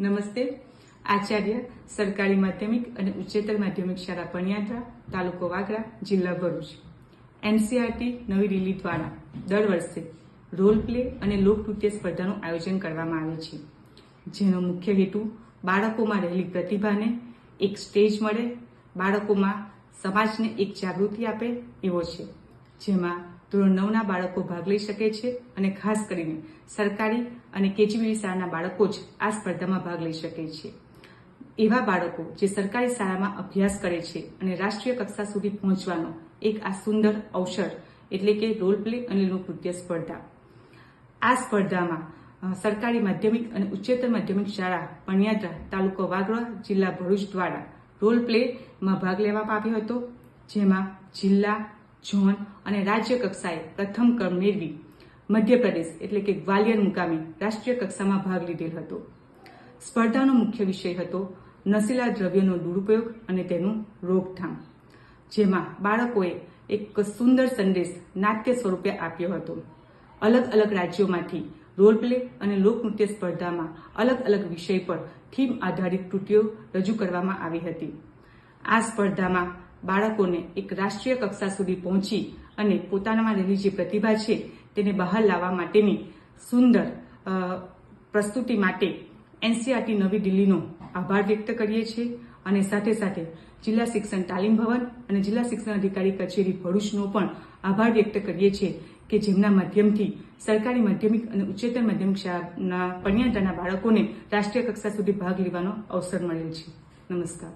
નમસ્તે. આચાર્ય સરકારી માધ્યમિક અને ઉચ્ચતર માધ્યમિક શાળા પણિયાત્રા, તાલુકો વાગરા, જિલ્લા ભરૂચ. એનસીઆરટી નવી દિલ્હી દ્વારા દર વર્ષે રોલ પ્લે અને લોકનૃત્ય સ્પર્ધાનું આયોજન કરવામાં આવે છે. જેનો મુખ્ય હેતુ બાળકોમાં રહેલી પ્રતિભાને એક સ્ટેજ મળે, બાળકોમાં સમાજને એક જાગૃતિ આપે એવો છે. જેમાં ધોરણ નવના બાળકો ભાગ લઈ શકે છે અને ખાસ કરીને સરકારી અને કેજીબીવી શાળાના બાળકો જ આ સ્પર્ધામાં ભાગ લઈ શકે છે. એવા બાળકો જે સરકારી શાળામાં અભ્યાસ કરે છે અને રાષ્ટ્રીય કક્ષા સુધી પહોંચવાનો એક આ સુંદર અવસર એટલે કે રોલ પ્લે અને લોકનૃત્ય સ્પર્ધા. આ સ્પર્ધામાં સરકારી માધ્યમિક અને ઉચ્ચતર માધ્યમિક શાળા પણિયાદ્રા તાલુકો વાગરા જિલ્લા ભરૂચ દ્વારા રોલ પ્લેમાં ભાગ લેવામાં આવ્યો હતો. જેમાં જિલ્લા ઝોન અને રાજ્ય કક્ષાએ પ્રથમ ક્રમ મેળવી મધ્યપ્રદેશ એટલે કે ગ્વાલિયર મુકામે રાષ્ટ્રીય કક્ષામાં ભાગ લીધેલ હતો. સ્પર્ધાનો મુખ્ય વિષય હતો નશીલા દ્રવ્યનો દુરુપયોગ અને તેનું રોકથામ, જેમાં બાળકોએ એક સુંદર સંદેશ નાટ્ય સ્વરૂપે આપ્યો હતો. અલગ અલગ રાજ્યોમાંથી રોલ પ્લે અને લોકનૃત્ય સ્પર્ધામાં અલગ અલગ વિષય પર થીમ આધારિત કૃતિઓ રજૂ કરવામાં આવી હતી. આ સ્પર્ધામાં બાળકોને એક રાષ્ટ્રીય કક્ષા સુધી પહોંચી અને પોતાનામાં રહેલી જે પ્રતિભા છે તેને બહાર લાવવા માટેની સુંદર પ્રસ્તુતિ માટે એનસીઆરટી નવી દિલ્હીનો આભાર વ્યક્ત કરીએ છીએ અને સાથે સાથે જિલ્લા શિક્ષણ તાલીમ ભવન અને જિલ્લા શિક્ષણ અધિકારી કચેરી ભરૂચનો પણ આભાર વ્યક્ત કરીએ છીએ કે જેમના માધ્યમથી સરકારી માધ્યમિક અને ઉચ્ચતર માધ્યમિક શાળાના પણિયાદાના બાળકોને રાષ્ટ્રીય કક્ષા સુધી ભાગ લેવાનો અવસર મળેલ છે. નમસ્કાર.